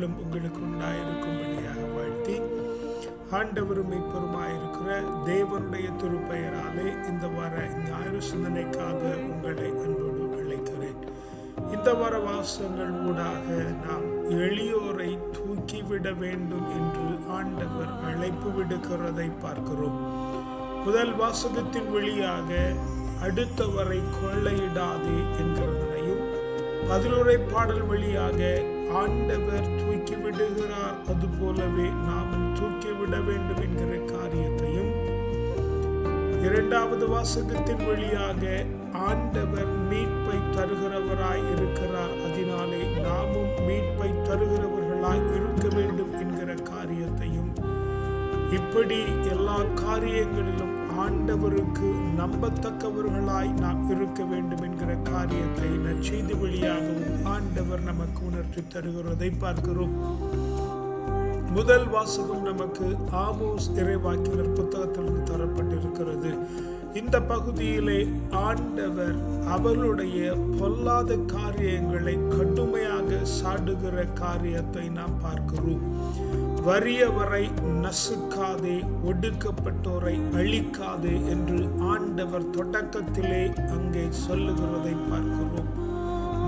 துதியும் உங்களுக்கு உண்டாயிருக்கும்படியாக வாழ்த்தி ஆண்டவரும் மீட்பருமாயிருக்கிற தேவனுடைய திருப்பெயராலே இந்த வார ஞாயிறு சிந்தனைக்காக உங்களை அன்போடு அழைக்கிறேன். இந்த வார வாசங்கள் ஊடாக நாம் எளியோரை தூக்கிவிட வேண்டும் என்று ஆண்டவர் அழைப்பு விடுக்கிறதை பார்க்கிறோம். முதல் வாசகத்தின் வழியாக அடுத்தவரை கொள்ளையிடாதே என்கிறதனையும் பதிலுரை பாடல் வழியாக ஆண்டவர் தூக்கி விடுகிறார். அது போலவே நாமும் தூக்கி விட வேண்டும் என்கிற காரியத்தையும் இரண்டாவது வாசகத்தின் வழியாக ஆண்டவர் மீட்பை தருகிறவராய் இருக்கிறார். அதனாலே நாமும் மீட்பை தருகிறவர்களாய் இருக்க வேண்டும் என்கிற காரியத்தையும் இப்படி எல்லா காரியங்களிலும் ஆண்டவருக்கு நம்பத்தக்கவர்களாய் நாம் இருக்க வேண்டும் என்கிற காரியத்தை நற்செய்தி வழியாகவும் ஆண்டவர் நமக்கு உணர்த்தி தருகிறதை பார்க்கிறோம். முதல் வாசகம் நமக்கு ஆமோஸ் இறைவாக்கினர் புத்தகத்திலிருந்து தரப்பட்டிருக்கிறது. இந்த பகுதியிலே ஆண்டவர் அவருடைய பொல்லாத காரியங்களை கடுமையாக சாடுகிற காரியத்தை நாம் பார்க்கிறோம். வறியவரை நசுக்காதே ஒடுக்கப்பட்டோரை அழிக்காதே என்று ஆண்டவர் தொடக்கத்திலே அங்கே சொல்லுகிறதை பார்க்கிறோம்.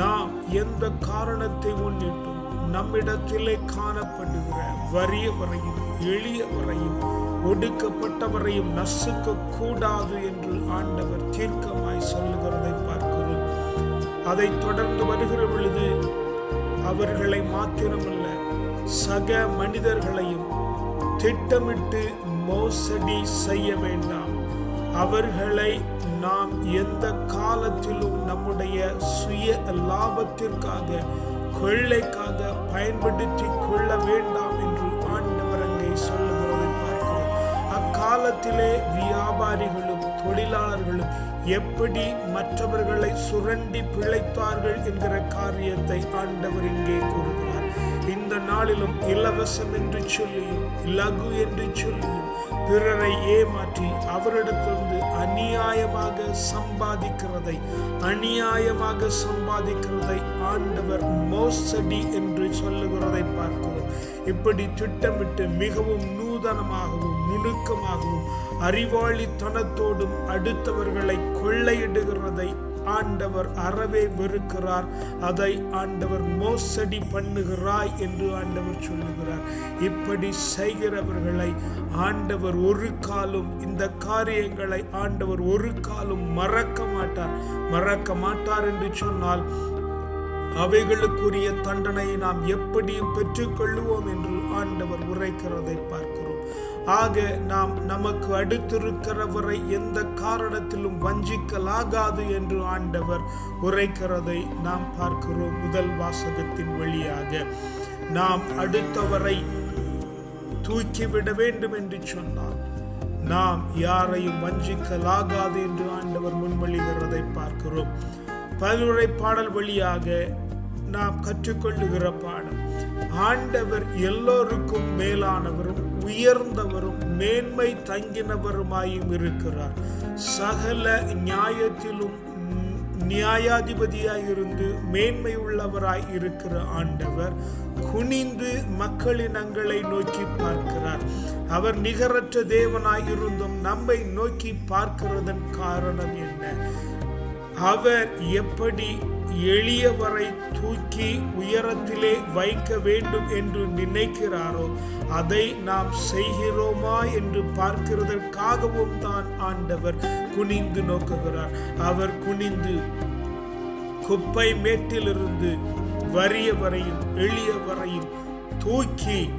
நாம் எந்த காரணத்தை முன்னிட்டும் நம்மிடத்திலே காணப்படுகிற வறியவரையும் எளியவரையும் ஒடுக்கப்பட்டவரையும் நசுக்க கூடாது என்று ஆண்டவர் தீர்க்கமாய் சொல்லுகிறதை பார்க்கிறோம். அதை தொடர்ந்து வருகிற பொழுது அவர்களை மாத்திரமல்ல சக மனிதர்களையும் திட்டமிட்டு மோசடி செய்ய வேண்டாம். அவர்களை நாம் எந்த காலத்திலும் நம்முடைய சுய லாபத்திற்காக கொள்ளைக்காக பயன்படுத்தி கொள்ள வேண்டாம் என்று ஆண்டவர் அங்கே சொல்லுகிறதை பார்க்கிறோம். அக்காலத்திலே வியாபாரிகளும் தொழிலாளர்களும் எப்படி மற்றவர்களை சுரண்டி பிழைத்தார்கள் என்கிற காரியத்தை ஆண்டவர் இங்கே கூறுகிறார். இந்த நாளிலும் இலவசம் என்று சொல்லியும் லகு என்று சொல்லியும் பிறரை ஏமாற்றி அவரிடத்திலிருந்து அநியாயமாக சம்பாதிக்கிறதை அநியாயமாக சம்பாதிக்கிறதை ஆண்டவர் மோசடி என்று சொல்லுகிறதை பார்க்கிறோம். இப்படி திட்டமிட்டு மிகவும் நூதனமாகவும் நுணுக்கமாகவும் அறிவாளித்தனத்தோடும் அடுத்தவர்களை கொள்ளையிடுகிறதை ஆண்டவர் அறவே வெறுக்கிறார். அதை ஆண்டவர் மோசடி பண்ணுகிறாய் என்று ஆண்டவர் சொல்லுகிறார். இப்படி செய்கிறவர்களை ஆண்டவர் ஒரு காலும் இந்த காரியங்களை ஆண்டவர் ஒரு காலும் மறக்க மாட்டார். மறக்க மாட்டார் என்று சொன்னால் அவைகளுக்குரிய தண்டனையை நாம் எப்படியும் பெற்றுக்கொள்ளுவோம் என்று ஆண்டவர் உரைக்கிறதை பார்க்கிறோம். ஆக நாம் நமக்கு அடுத்திருக்கிறவரை எந்த காரணத்திலும் வஞ்சிக்கலாகாது என்று ஆண்டவர் உரைக்கிறதை நாம் பார்க்கிறோம் முதல் வாசகத்தின் வழியாக. நாம் அடுத்தவரை தூக்கிவிட வேண்டும் என்று சொன்னார் நாம் யாரையும் வஞ்சிக்கலாகாது என்று ஆண்டவர் முன்மொழிகிறதை பார்க்கிறோம். பதிலுரை பாடல் வழியாக நாம் கற்றுக்கொள்ளுகிற பாடம் ஆண்டவர் எல்லோருக்கும் மேலானவரும் உயர்ந்தவரும் மேன்மை தங்கினவருமாயும் இருக்கிறார். சகல நியாயத்திலும் நியாயாதிபதியாய் இருந்து மேன்மை உள்ளவராய் இருக்கிற ஆண்டவர் குனிந்து மக்களினங்களை நோக்கி பார்க்கிறார். அவர் நிகரற்ற தேவனாய் இருந்தும் நம்மை நோக்கி பார்க்கிறதன் காரணம் என்ன? அவர் எப்படி எளியவரை தூக்கி உயரத்திலே வைக்க வேண்டும் என்று நினைக்கிறாரோ அதை நாம் செய்கிறோமா என்று பார்க்கிறதற்காகவும் தான் ஆண்டவர் குனிந்து நோக்குகிறார். அவர் குனிந்து குப்பை மேட்டிலிருந்து வறியவரையும் எளியவரையும் தூக்கி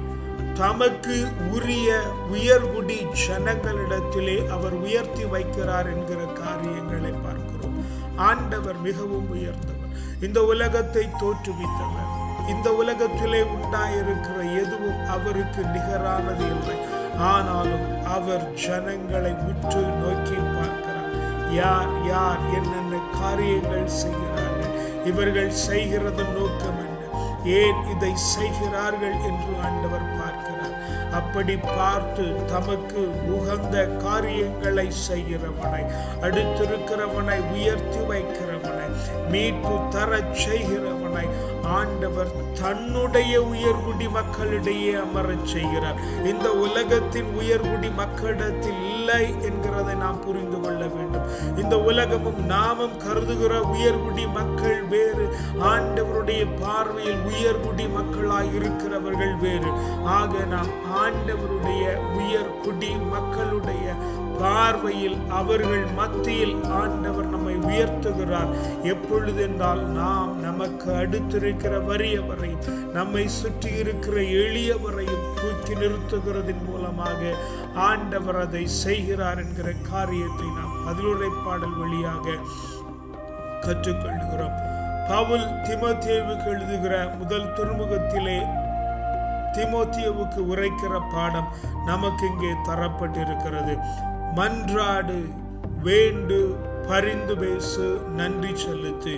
தமக்கு உரிய உயர்குடி ஜனங்களிடத்திலே அவர் உயர்த்தி வைக்கிறார் என்கிற காரியங்களை பார்க்கிறோம். ஆண்டவர் மிகவும் உயர்ந்தவர். இந்த உலகத்தை தோற்றுவித்தவர். இந்த உலகத்திலே உண்டாயிருக்கிற எதுவும் அவருக்கு நிகரானது இல்லை. ஆனாலும் அவர் ஜனங்களை உற்று நோக்கி பார்க்கிறார். யார் யார் என்னென்ன காரியங்கள் செய்கிறார்கள்? இவர்கள் செய்கிறது நோக்கம் என்ன? ஏன் இதை செய்கிறார்கள் என்று ஆண்டவர் பார்க்கிறார். அப்படி பார்த்து தமக்கு உகந்த காரியங்களை செய்கிறவனை அடுத்திருக்கிறவனை உயர்த்தி வைக்கிறவனை மீட்பு தரச் செய்கிறவனை ஆண்டவர் தன்னுடைய உயர்குடி மக்களிடையே அமரச் செய்கிறார். இந்த உலகத்தின் உயர்குடி மக்களிடத்தில் இல்லை என்கிறதை நாம் புரிந்து இந்த உலகமும் நாமும் கருதுகிற உயர்குடி மக்கள் வேறு. ஆண்டவருடைய பார்வையில் உயர்குடி மக்களாய் இருக்கிறவர்கள் வேறு. ஆக நாம் ஆண்டவருடைய உயர்குடி மக்களுடைய பார்வையில் அவர்கள் மத்தியில் ஆண்டவர் நம்மை உயர்த்துகிறார். எப்பொழுது என்றால் நாம் நமக்கு அடுத்திருக்கிற வறியவரை நம்மை சுற்றி இருக்கிற எளியவரையும் தூக்கி நிறுத்துகிறதன் மூலமாக ஆண்டவர் அதை செய்கிறார் என்கிற காரியத்தை நாம் பதிலுரை பாடல் வழியாக கற்றுக்கொள்கிறோம். பவுல் திமோத்தேவுக்கு எழுதுகிற முதல் துறைமுகத்திலே திமோத்தியவுக்கு உரைக்கிற பாடம் நமக்கு இங்கே தரப்பட்டிருக்கிறது. மன்றாடு வேண்டு பரிந்து பேசு நன்றி செலுத்து.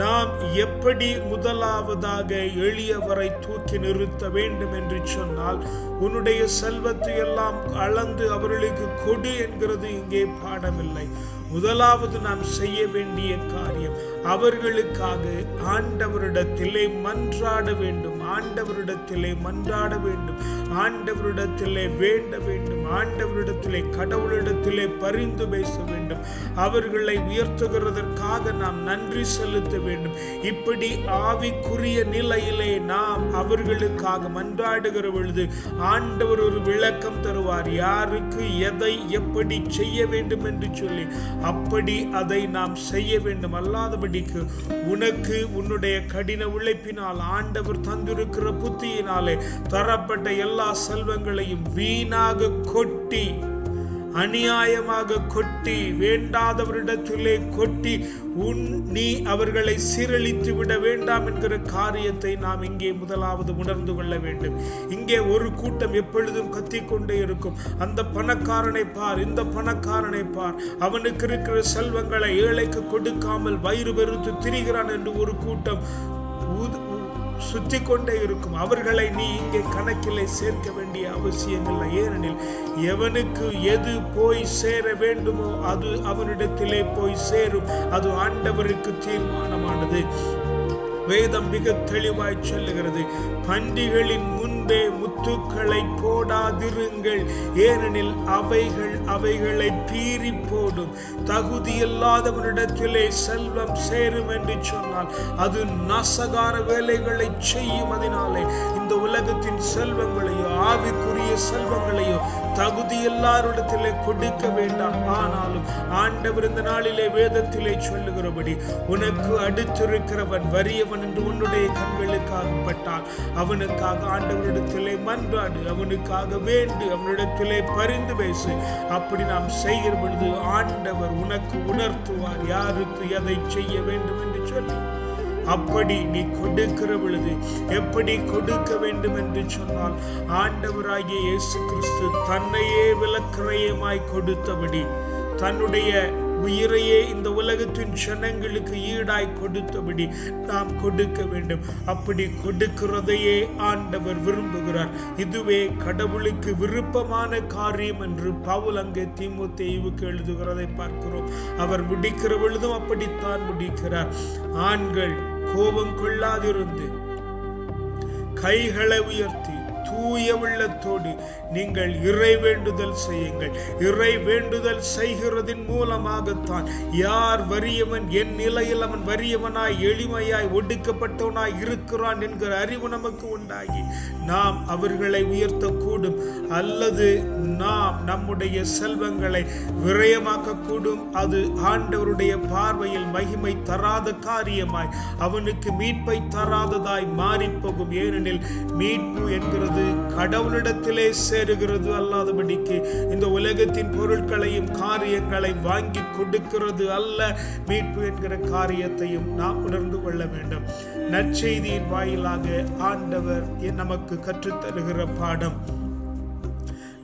நாம் எப்படி முதலாவதாக எளியவரை தூக்கி நிறுத்த வேண்டும் என்று சொன்னால் உன்னுடைய செல்வத்தை எல்லாம் அளந்து அவர்களுக்கு கொடு என்கிறது இங்கே பாடமில்லை. முதலாவது நாம் செய்ய வேண்டிய காரியம் அவர்களுக்காக ஆண்டவரிடத்திலே மன்றாட வேண்டும் ஆண்டவரிடத்திலே மன்றாட வேண்டும். ஆண்டவரிடத்திலே வேண்ட வேண்டும். ஆண்டவரிடத்திலே கடவுளிடத்திலே பரிந்து பேச வேண்டும். அவர்களை உயர்த்துகிறதற்காக நாம் நன்றி செலுத்த வேண்டும். இப்படி ஆவிக்குரிய நிலையிலே நாம் அவர்களுக்காக மன்றாடுகிற பொழுது ஆண்டவர் ஒரு விளக்கம் தருவார். யாருக்கு எதை எப்படி செய்ய வேண்டும் என்று சொல்லி அப்படி அதை நாம் செய்ய வேண்டும். அல்லாதபடிக்கு உனக்கு உன்னுடைய கடின உழைப்பினால் ஆண்டவர் தந்திருக்கிற புத்தியினாலே தரப்பட்ட எல்லா எல்லா செல்வங்களையும் வீணாக கொட்டி அநியாயமாக கொட்டி வேண்டாதவரிடத்திலே கொட்டி உன் நீ அவர்களை சீரழித்து விட வேண்டாம் என்கிற காரியத்தை நாம் இங்கே முதலாவது உணர்ந்து கொள்ள வேண்டும். இங்கே ஒரு கூட்டம் எப்பொழுதும் கத்திக்கொண்டே இருக்கும். அந்த பணக்காரனை பார் இந்த பணக்காரனை பார். அவனுக்கு இருக்கிற செல்வங்களை ஏழைக்கு கொடுக்காமல் வயிறு பெருத்து திரிகிறான் என்று ஒரு கூட்டம் சுற்றி சுத்தி கொண்டே இருக்கும். அவர்களை நீ இங்கே கணக்கிலே சேர்க்க வேண்டிய அவசியமில்லை. ஏனெனில் எவனுக்கு எது போய் சேர வேண்டுமோ அது அவனிடத்திலே போய் சேரும். அது ஆண்டவருக்கு தீர்மானமானது. வேதம் மிக தெளிவாய் சொல்லுகிறது. பண்டிகளின் முன்பே முத்துக்களை போடாதிருங்கள். ஏனெனில் அவைகள் அவைகளை பீறி போடும். தகுதியில்லாதவனிடத்திலே செல்வம் சேரும் என்று சொன்னால் அது நசகார வேலைகளை செய்யும். அதனாலே இந்த உலகத்தின் செல்வங்களையோ ஆவிக்குரிய செல்வங்களையோ தகுதி எல்லாரிடத்திலே கொடுக்க வேண்டாம். ஆனாலும் ஆண்டவர் இந்த நாளிலே வேதத்திலே சொல்லுகிறபடி உனக்கு அடுத்திருக்கிறவன் வறியவன் என்று உன்னுடைய கண்களுக்காக பட்டான். அவனுக்காக ஆண்டவரிடத்திலே மன்றாடு அவனுக்காக வேண்டு அவனிடத்திலே பரிந்து பேசு. அப்படி நாம் செய்கிற பொழுது ஆண்டவர் உனக்கு உணர்த்துவார். யாருக்கு எதை செய்ய வேண்டும் என்று சொல்லி. அப்படி நீ கொடுக்கிற பொழுது எப்படி கொடுக்க வேண்டும் என்று சொன்னால் ஆண்டவராகிய இயேசு கிறிஸ்து தன்னையே விலக்கிரயமாய் கொடுத்தபடி தன்னுடைய உயிரையே இந்த உலகத்தின் ஜனங்களுக்கு ஈடாய் கொடுத்தபடி நாம் கொடுக்க வேண்டும். அப்படி கொடுக்கிறதையே ஆண்டவர் விரும்புகிறார். இதுவே கடவுளுக்கு விருப்பமான காரியம் என்று பவுல் அங்கே தெய்வுக்கு எழுதுகிறதை பார்க்கிறோம். அவர் முடிக்கிற பொழுதும் அப்படித்தான் முடிக்கிறார். ஆண்கள் கோபம் கொள்ளாதிருந்து கைகளை உயர்த்தி தூய உள்ளத்தோடு நீங்கள் இறை வேண்டுதல் செய்யுங்கள். இறை வேண்டுதல் செய்கிறதின் மூலமாகத்தான் யார் வறியவன் என் நிலையில் அவன் வறியவனாய் எளிமையாய் ஒடுக்கப்பட்டவனாய் இருக்கிறான் என்கிற அறிவு நமக்கு உண்டாகி நாம் அவர்களை உயர்த்தக்கூடும் அல்லது நாம் நம்முடைய செல்வங்களை விரயமாக்கக்கூடும். அது ஆண்டவருடைய பார்வையில் மகிமை தராத காரியமாய் அவனுக்கு மீட்பை தராததாய் மாறிப்போகும். ஏனெனில் மீட்பு என்கிறது கடவுளிடத்திலே சேருகிறது அல்லாதபடிக்கு. இந்த உலகத்தின் பொருட்களையும் காரியங்களை வாங்கி கொடுக்கிறது அல்ல. மீட்பு என்கிற காரியத்தையும் நாம் உணர்ந்து கொள்ள வேண்டும். நற்செய்தியின் வாயிலாக ஆண்டவர் நமக்கு கற்றுத்தருகிற பாடம்.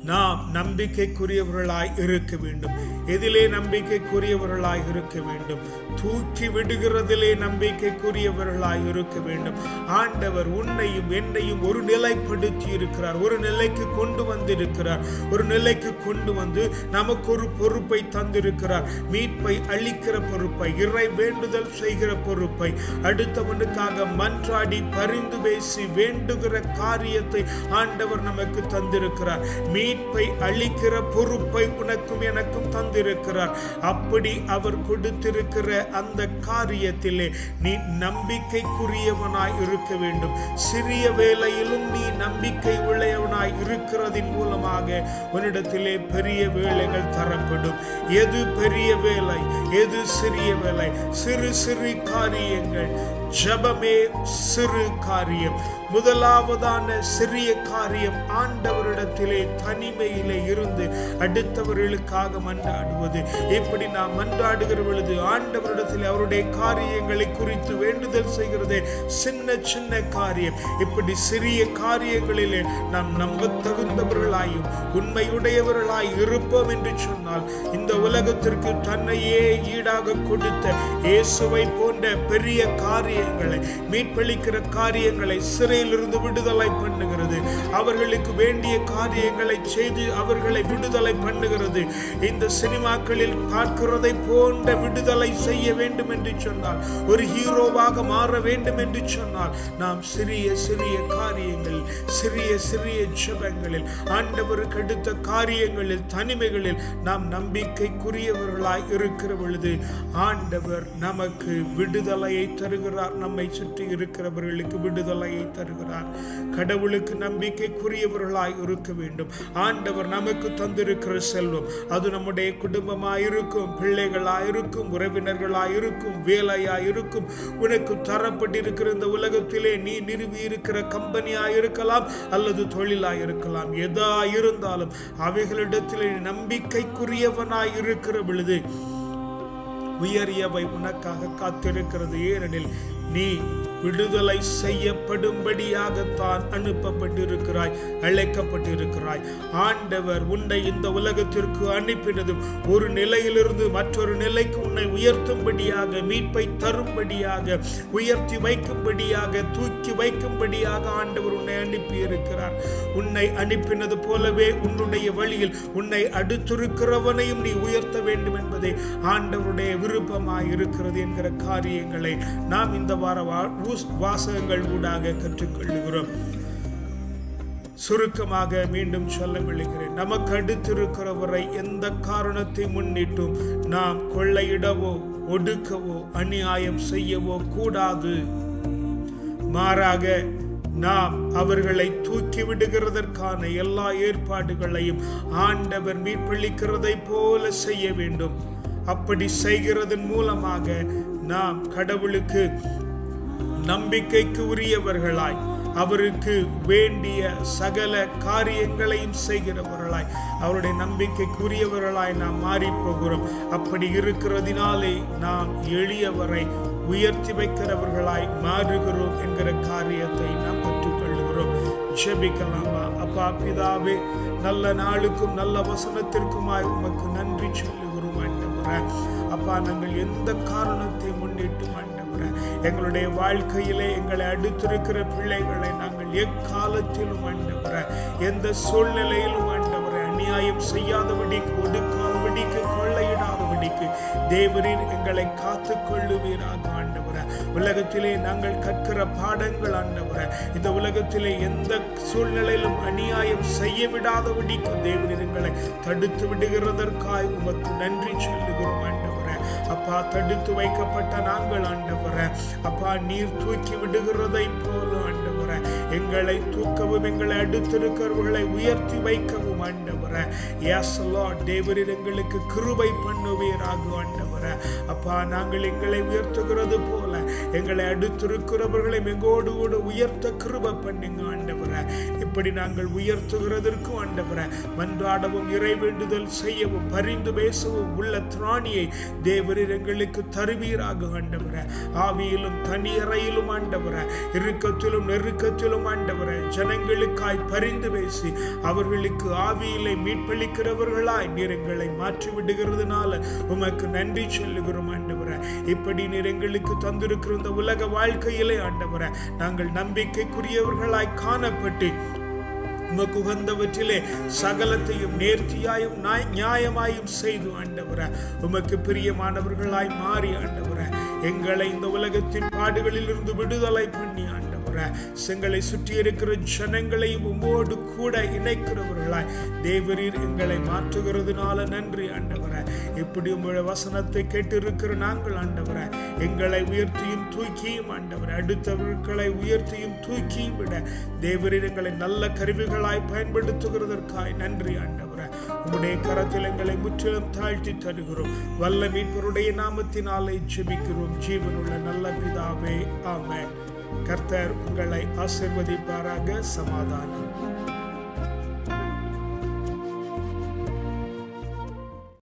நாம் நம்பிக்கைக்குரியவர்களாய் இருக்க வேண்டும். எதிலே நம்பிக்கைக்குரியவர்களாய் இருக்க வேண்டும். தூக்கி விடுகிறதிலே நம்பிக்கைக்குரியவர்களாய் இருக்க வேண்டும். ஆண்டவர் உன்னையும் என்னையும் ஒரு நிலைப்படுத்தி இருக்கிறார். ஒரு நிலைக்கு கொண்டு வந்திருக்கிறார். ஒரு நிலைக்கு கொண்டு வந்து நமக்கு ஒரு பொறுப்பை தந்திருக்கிறார். மீட்பை அளிக்கிற பொறுப்பை இறை வேண்டுதல் செய்கிற பொறுப்பை அடுத்தவனுக்காக மன்றாடி பரிந்து பேசி வேண்டுகிற காரியத்தை ஆண்டவர் நமக்கு தந்திருக்கிறார். மீட்பை அளிக்கிற பொறுப்பை உனக்கும் எனக்கும் தந்திருக்கிறார். அப்படி அவர் கொடுத்திருக்கிற அந்த காரியத்திலே நீ நம்பிக்கைக்குரியவனாய் இருக்க வேண்டும். சிறிய வேலையிலும் நீ நம்பிக்கை உள்ளவனாய் இருக்கிறதின் மூலமாக உன்னிடத்திலே பெரிய வேலைகள் தரப்படும். எது பெரிய வேலை? எது சிறிய வேலை? சிறு சிறு காரியங்கள். ஜபமே சிறு காரியம். முதலாவதான சிறிய காரியம் ஆண்டவரிடத்திலே தனிமையிலே இருந்து அடுத்தவர்களுக்காக மன்றாடுவது. இப்படி நாம் மன்றாடுகிற பொழுது ஆண்டவரிடத்தில் அவருடைய காரியங்களை குறித்து வேண்டுதல் செய்கிறதே சின்ன சின்ன காரியம். இப்படி சிறிய காரியங்களிலே நாம் நம்ப தகுந்தவர்களாயும் உண்மையுடையவர்களாய் இருப்போம் என்று சொன்னால் இந்த உலகத்திற்கு தன்னையே ஈடாக கொடுத்த இயேசுவை போன்ற பெரிய காரியம் காரியங்களை மீட்பளிக்கிற காரியங்களை சிறையிலிருந்து விடுதலை பண்ணுகிறது. அவர்களுக்கு வேண்டிய காரியங்களை செய்து அவர்களை விடுதலை பண்ணுகிறது. இந்த சினிமாக்களில் பார்க்கிறதை போன்ற விடுதலை செய்ய வேண்டும் என்று சொன்னால் ஒரு ஹீரோவாக மாற வேண்டும் என்று சொன்னால் நாம் சிறிய சிறிய காரியங்கள் சிறிய சிறிய ஜபங்களில் ஆண்டவருக்கு எடுத்த காரியங்களில் தனிமைகளில் நாம் நம்பிக்கைக்குரியவர்களாய் இருக்கிற பொழுது ஆண்டவர் நமக்கு விடுதலையை தருகிறார். தருகிறார் நம்மை சுற்றி இருக்கிறவர்களுக்கு விடுதலையை தருகிறார். கடவுளுக்கு நம்பிக்கைக்குரியவர்களாய் இருக்க வேண்டும். ஆண்டவர் நமக்கு தந்திருக்கிற செல்வம். அது நம்முடைய குடும்பமாயிருக்கும் பிள்ளைகளாயிருக்கும் உறவினர்களாயிருக்கும் வேலையாயிருக்கும். உனக்கு தரப்பட்டிருக்கிற இந்த உலகத்திலே நீ நிறுவி இருக்கிற கம்பெனியாயிருக்கலாம் அல்லது தொழிலாயிருக்கலாம். எதா இருந்தாலும் அவைகளிடத்திலே நம்பிக்கைக்குரியவனாய் இருக்கிற பொழுது உயரியவை உனக்காக காத்திருக்கிறது. ஏனெனில் நீ விடுதலை செய்யப்படும்படியாகத்தான் அனுப்பப்பட்டிருக்கிறாய் அழைக்கப்பட்டிருக்கிறாய். ஆண்டவர் உன்னை இந்த உலகத்திற்கு அனுப்பினதும் ஒரு நிலையிலிருந்து மற்றொரு நிலைக்கு உன்னை உயர்த்தும்படியாக மீட்பை தரும்படியாக உயர்த்தி வைக்கும்படியாக தூக்கி வைக்கும்படியாக ஆண்டவர் உன்னை அனுப்பி இருக்கிறார் உன்னை அனுப்பினது போலவே உன்னுடைய வழியில் உன்னை அடுத்திருக்கிறவனையும் நீ உயர்த்த வேண்டும் என்பதே ஆண்டவருடைய விருப்பமாய் இருக்கிறது என்கிற காரியங்களை நாம் இந்த வார வா- வாசகங்கள் ஊடாக கற்றுக்கொள்ளுகிறோம். சுருக்கமாக மீண்டும் சொல்ல விழுகிறேன். நமக்கு அடுத்திருக்கிறவரை எந்த காரணத்தை முன்னிட்டும் நாம் கொள்ளையிடவோ ஒடுக்கவோ அநியாயம் செய்யவோ கூடாது. மாறாக நாம் அவர்களை தூக்கி விடுகிறதற்கான எல்லா ஏற்பாடுகளையும் ஆண்டவர் மீட்பளிக்கிறதை போல செய்ய வேண்டும். அப்படி செய்கிறதன் மூலமாக நாம் கடவுளுக்கு நம்பிக்கைக்கு உரியவர்களாய் அவருக்கு வேண்டிய சகல காரியங்களையும் செய்கிறவர்களாய் அவருடைய நம்பிக்கைக்குரியவர்களாய் நாம் மாறி போகிறோம் அப்படி இருக்கிறதினாலே நாம் எளியவரை உயர்த்தி வைக்கிறவர்களாய் மாறுகிறோம் என்கிற காரியத்தை நாம் கற்றுக்கொள்கிறோம். ஜெபிக்கலாமா அப்பா பிதாவே நல்ல நாளுக்கும் நல்ல வசனத்திற்குமாய் உமக்கு நன்றி சொல்லுகிறோம் ஆண்டவரே. அப்பா நாங்கள் எந்த காரணத்தை முன்னிட்டு ஆண்டவரை. எங்களுடைய வாழ்க்கையிலே எங்களை அடுத்திருக்கிற பிள்ளைகளை நாங்கள் எக்காலத்திலும் ஆண்டவரை எந்த சூழ்நிலையிலும் ஆண்டவரை அநியாயம் செய்யாதபடிக்கு ஒடுக்காதபடிக்கு கொள்ளையிடாதபடிக்கு தேவரின் எங்களை காத்து கொள்ளுவீராக உலகத்திலே நாங்கள் கற்கிற பாடங்கள் ஆண்டவரை இந்த உலகத்திலே எந்த சூழ்நிலையிலும் அநியாயம் செய்ய விடாதபடிக்கு தேவரின் எங்களை தடுத்து விடுகிறதற்காய் உமக்கு நன்றி சொல்லுகிறோம் அப்பா தடுத்து வைக்கப்பட்ட நாங்கள் ஆண்டவர. அப்பா நீர் தூக்கி விடுகிறதை போல ஆண்டவர. எங்களை தூக்கவும் எங்களை அடுத்திருக்கிறவர்களை உயர்த்தி வைக்கவும் ஆண்டவர. எங்களுக்கு கிருபை பண்ணுவீராக ஆண்டவர அப்பா நாங்கள் எங்களை உயர்த்துகிறது போல எங்களை அடுத்திருக்கிறவர்களை எங்கோடு கூட உயர்த்த கிருப பண்ணுங்க ஆண்டவர. இப்படி நாங்கள் உயர்த்துகிறதற்கும் ஆண்டவர மன்றாடவும் இறை வேண்டுதல் செய்யவும் பரிந்து பேசவும் உள்ள திராணியை தேவரீர் எங்களுக்கு தருவீராக ஆண்டவர. ஆவியிலும் தனியறையிலும் ஆண்டவரை இறுக்கத்திலும் நெருக்கத்திலும் ஆண்டவரை ஜனங்களுக்காய் பரிந்து பேசி அவர்களுக்கு ஆவியிலே மீட்பளிக்கிறவர்களாய் நீர் எங்களை மாற்றி விடுகிறதுனால உமக்கு நன்றி சொல்லுகிறோம் ஆண்டவரை. இப்படி நீர் எங்களுக்கு தந்திருக்கிற இந்த உலக வாழ்க்கையிலே ஆண்டவரை நாங்கள் நம்பிக்கைக்குரியவர்களாய் காணப்பட்டு உமக்கு உகந்தவற்றிலே சகலத்தையும் நேர்த்தியாயும் நியாயமாயும் செய்து ஆண்டவர. உமக்கு பிரியமானவர்களாய் மாறி ஆண்டவர. எங்களை இந்த உலகத்தின் பாடுகளில் இருந்து விடுதலை பண்ணி ஆண்டவர எங்களை சுற்றி இருக்கிற ஜனங்களையும் உம்மோடு கூட இணைக்கிறவர்களாய். தேவரீர் எங்களை மாற்றுகிறதுனால நன்றி ஆண்டவர. இப்படி உங்களோட வசனத்தை கேட்டிருக்கிற நாங்கள் ஆண்டவர. எங்களை உயர்த்தியும் தூக்கியும் ஆண்டவர. அடுத்தவர்களை உயர்த்தியும் தூக்கியும் விட தேவரீர் எங்களை நல்ல கருவிகளாய் பயன்படுத்துகிறதற்காய் நன்றி ஆண்டவர. உம்முடைய கரத்தில் எங்களை முற்றிலும் தாழ்த்தி தருகிறோம். வல்ல மீட்பருடைய நாமத்தினாலே ஜெபிக்கிறோம். ஜீவனுள்ள நல்ல பிதாவே ஆமேன். கர்த்தர் உங்களை ஆசிர்வதிப்பாராக சமாதானம்.